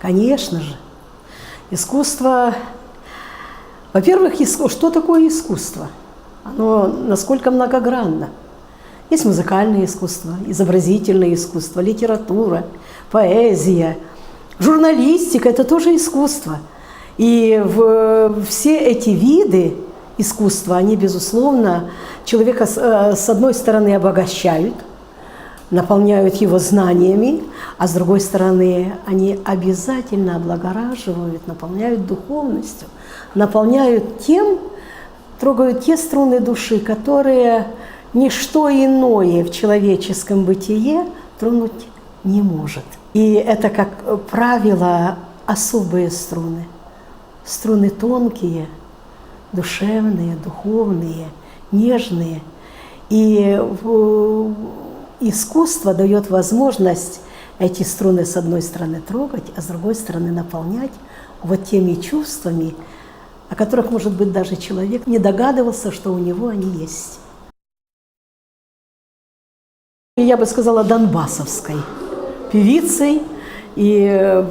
Конечно же, искусство, во-первых, иску- что такое искусство? Оно насколько многогранно. Есть музыкальное искусство, изобразительное искусство, литература, поэзия, журналистика – это тоже искусство. И в, все эти виды искусства, они, безусловно, человека с, э, с одной стороны обогащают, наполняют его знаниями, а с другой стороны, они обязательно облагораживают, наполняют духовностью, наполняют тем, трогают те струны души, которые ничто иное в человеческом бытие тронуть не может. И это, как правило, особые струны. Струны тонкие, душевные, духовные, нежные. И в- искусство дает возможность эти струны с одной стороны трогать, а с другой стороны наполнять вот теми чувствами, о которых, может быть, даже человек не догадывался, что у него они есть. И Я бы сказала, донбассовской певицей. И э,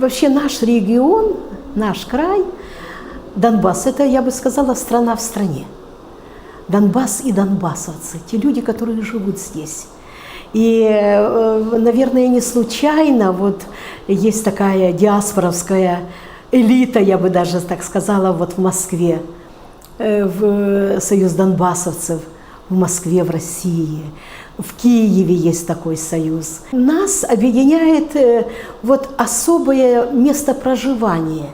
вообще наш регион, наш край, Донбасс, это, я бы сказала, страна в стране. Донбасс и донбассовцы, те люди, которые живут здесь. И, э, наверное, не случайно вот есть такая диаспоровская элита, я бы даже так сказала, вот в Москве, э, в Союз донбассовцев, в Москве, в России, в Киеве есть такой союз. Нас объединяет э, вот особое место проживания.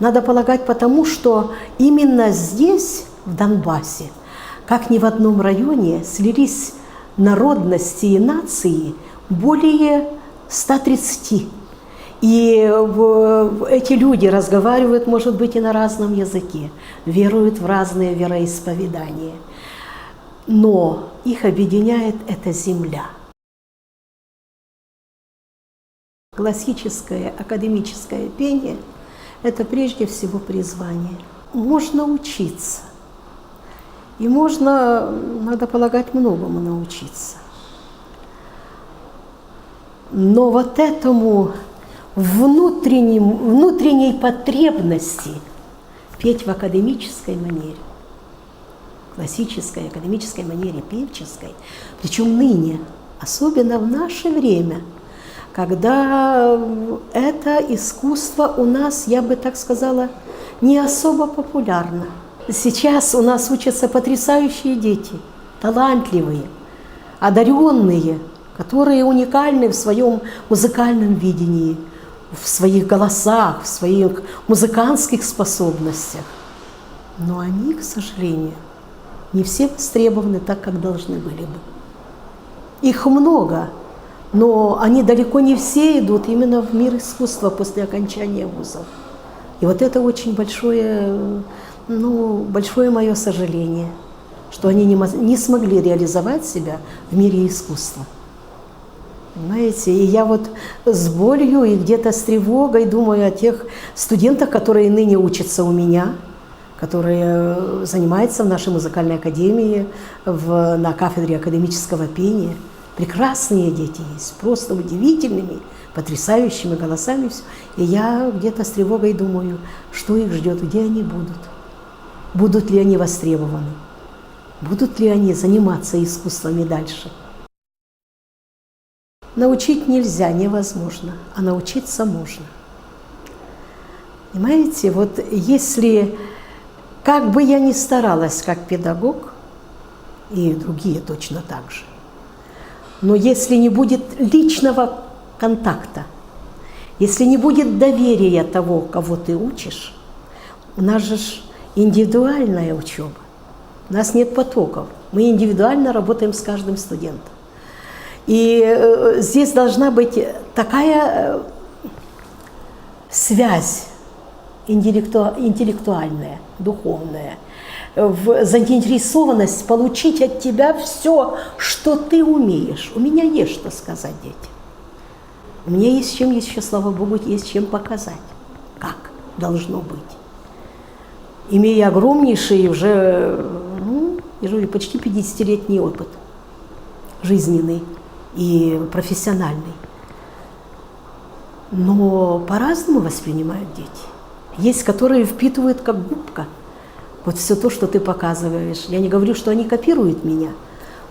Надо полагать потому, что именно здесь, в Донбассе, как ни в одном районе, слились народности и нации более 130. И эти люди разговаривают, может быть, и на разном языке, веруют в разные вероисповедания. Но их объединяет эта земля. Классическое академическое пение – это прежде всего призвание. Можно учиться. И можно, надо полагать, многому научиться. Но вот этому внутренней потребности петь в академической манере, классической, академической манере, певческой, причем ныне, особенно в наше время, когда это искусство у нас, я бы так сказала, не особо популярно. Сейчас у нас учатся потрясающие дети, талантливые, одаренные, которые уникальны в своем музыкальном видении, в своих голосах, в своих музыкантских способностях. Но они, к сожалению, не все востребованы так, как должны были бы. Их много, но они далеко не все идут именно в мир искусства после окончания вузов. И вот это очень большое, ну, большое мое сожаление, что они не, не смогли реализовать себя в мире искусства. Понимаете, и я вот с болью и где-то с тревогой думаю о тех студентах, которые ныне учатся у меня, которые э, занимаются в нашей музыкальной академии, в, на кафедре академического пения. Прекрасные дети есть, просто удивительными, потрясающими голосами. всё. И я где-то с тревогой думаю, что их ждет, где они будут, будут ли они востребованы, будут ли они заниматься искусствами дальше. Научить нельзя, невозможно, а научиться можно. Понимаете, вот если, как бы я ни старалась как педагог, и другие точно так же, но если не будет личного контакта, если не будет доверия того, кого ты учишь, у нас же индивидуальная учеба, у нас нет потоков, мы индивидуально работаем с каждым студентом. И э, здесь должна быть такая э, связь интеллекту- интеллектуальная, духовная, э, в заинтересованность получить от тебя все, что ты умеешь. У меня есть что сказать детям. У меня есть чем еще, слава Богу, есть чем показать, как должно быть. Имея огромнейший уже, ну, я говорю, почти 50-летний опыт жизненный и профессиональный. Но по-разному воспринимают дети. Есть, которые впитывают как губка. Вот все то, что ты показываешь. Я не говорю, что они копируют меня,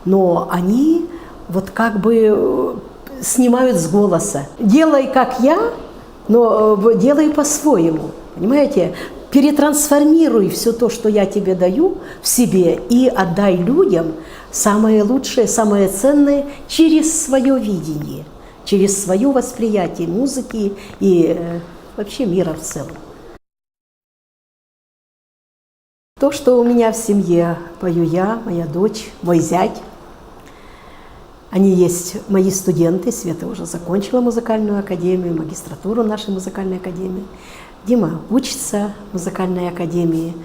но они вот как бы э, снимают с голоса. Делай как я, но э, делай по-своему. Понимаете? Перетрансформируй все то, что я тебе даю в себе и отдай людям самое лучшее, самое ценное через свое видение, через свое восприятие музыки и э, вообще мира в целом. То, что у меня в семье пою я, моя дочь, мой зять, они есть мои студенты, Света уже закончила музыкальную академию, магистратуру нашей музыкальной академии. Дима учится в музыкальной академии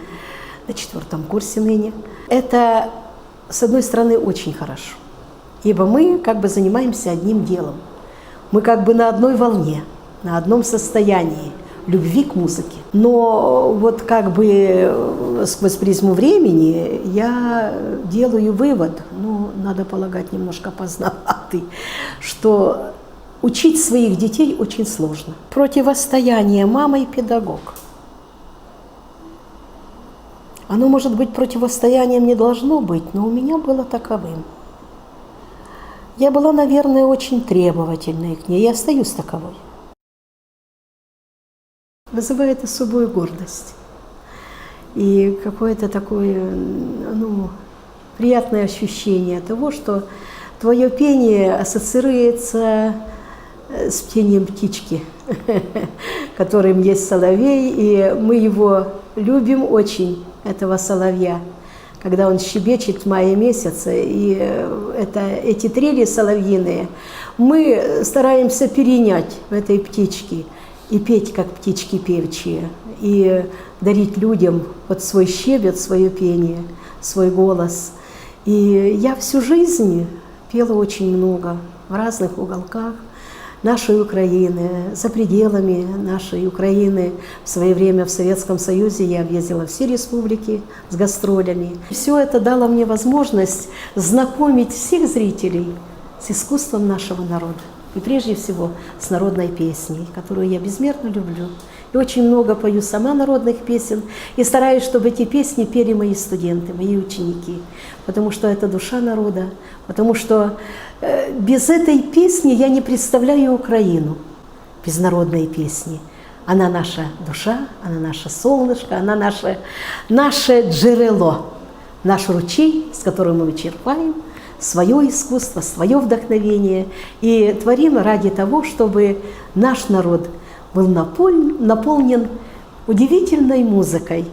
на четвертом курсе ныне. Это, с одной стороны, очень хорошо, ибо мы как бы занимаемся одним делом. Мы как бы на одной волне, на одном состоянии – любви к музыке. Но вот как бы э, сквозь призму времени я делаю вывод, ну, надо полагать, немножко поздноватый, что учить своих детей очень сложно. Противостояние мама и педагог. Оно, может быть, противостоянием не должно быть, но у меня было таковым. Я была, наверное, очень требовательной к ней, я остаюсь таковой вызывает особую гордость. И какое-то такое, ну, приятное ощущение того, что твое пение ассоциируется э, с пением птички, которым есть соловей, и мы его любим очень, этого соловья, когда он щебечет в мае месяце, и э, это, эти трели соловьиные мы стараемся перенять в этой птичке – и петь, как птички певчие, и дарить людям вот свой щебет, свое пение, свой голос. И я всю жизнь пела очень много в разных уголках нашей Украины, за пределами нашей Украины. В свое время в Советском Союзе я объездила все республики с гастролями. Все это дало мне возможность знакомить всех зрителей с искусством нашего народа и прежде всего с народной песней, которую я безмерно люблю. И очень много пою сама народных песен, и стараюсь, чтобы эти песни пели мои студенты, мои ученики, потому что это душа народа, потому что э, без этой песни я не представляю Украину, без народной песни. Она наша душа, она наше солнышко, она наше, наше джерело, наш ручей, с которым мы черпаем свое искусство, свое вдохновение и творим ради того, чтобы наш народ был наполнен удивительной музыкой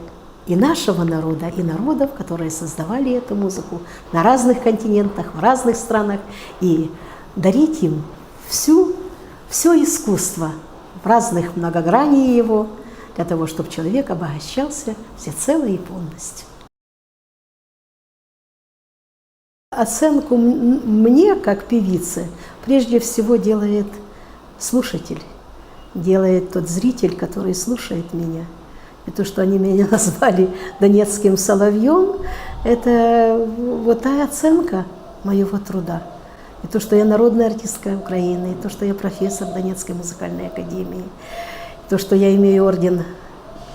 и нашего народа, и народов, которые создавали эту музыку на разных континентах, в разных странах, и дарить им всю, все искусство в разных многогрании его, для того, чтобы человек обогащался всецело и полностью. Оценку мне, как певице, прежде всего делает слушатель, делает тот зритель, который слушает меня. И то, что они меня назвали донецким соловьем, это вот та оценка моего труда. И то, что я народная артистка Украины, и то, что я профессор Донецкой музыкальной академии, и то, что я имею орден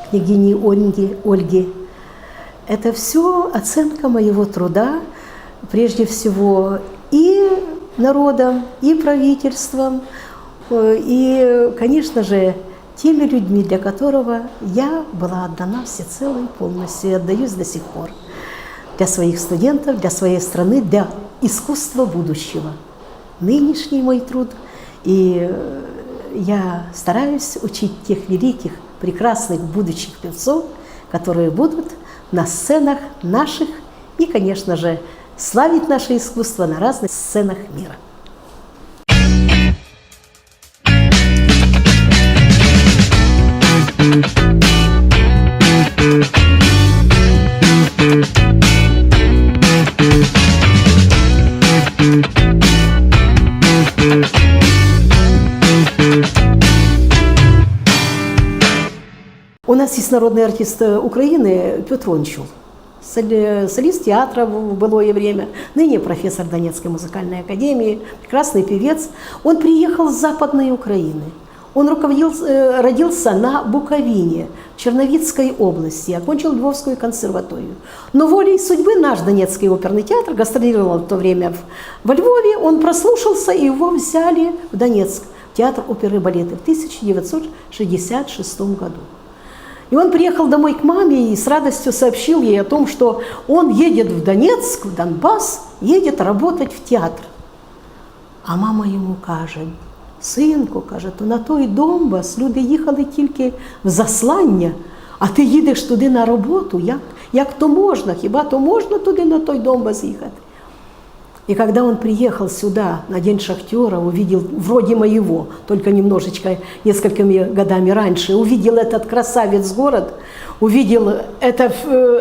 княгини Ольги, Ольги, это все оценка моего труда, прежде всего и народом, и правительством, э, и, конечно же, теми людьми, для которого я была отдана всецело и полностью, и отдаюсь до сих пор. Для своих студентов, для своей страны, для искусства будущего. Нынешний мой труд, и э, я стараюсь учить тех великих, прекрасных будущих певцов, которые будут на сценах наших и, конечно же, славить наше искусство на разных сценах мира. У нас есть народный артист Украины України Петрончук. Солист театра в былое время, ныне профессор Донецкой музыкальной академии, прекрасный певец. Он приехал с Западной Украины. Он руководил, э, родился на Буковине, в Черновицкой области, окончил Львовскую консерваторию. Но волей судьбы наш Донецкий оперный театр гастролировал в то время во Львове, он прослушался, и его взяли в Донецк, в театр оперы и балета в 1966 году. И он приехал домой к маме и с радостью сообщил ей о том, что он едет в Донецк, в Донбасс, едет работать в театр. А мама йому каже: синку, каже, то на той Донбас люди їхали тільки в заслання, а ти їдеш туди на роботу. Як, як то можна? Хіба то можна туди на той Донбас їхати? И когда он приехал сюда на День шахтера, увидел вроде моего, только немножечко, несколькими годами раньше, увидел этот красавец город, увидел это,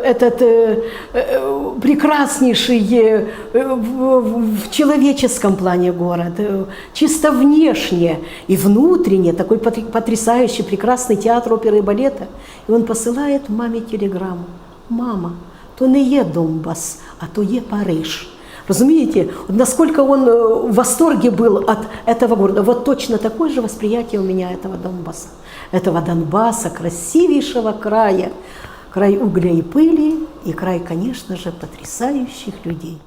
этот э, э, прекраснейший э, в, в- человеческом плане город, чисто внешне и внутренне, такой потр- потрясающий, прекрасный театр оперы и балета. И он посылает маме телеграмму. Мама, то не є Донбас, а то є Париж. Разумеете, насколько он э, в восторге был от этого города. Вот точно такое же восприятие у меня этого Донбасса. Этого Донбасса, красивейшего края. Край угля и пыли и край, конечно же, потрясающих людей.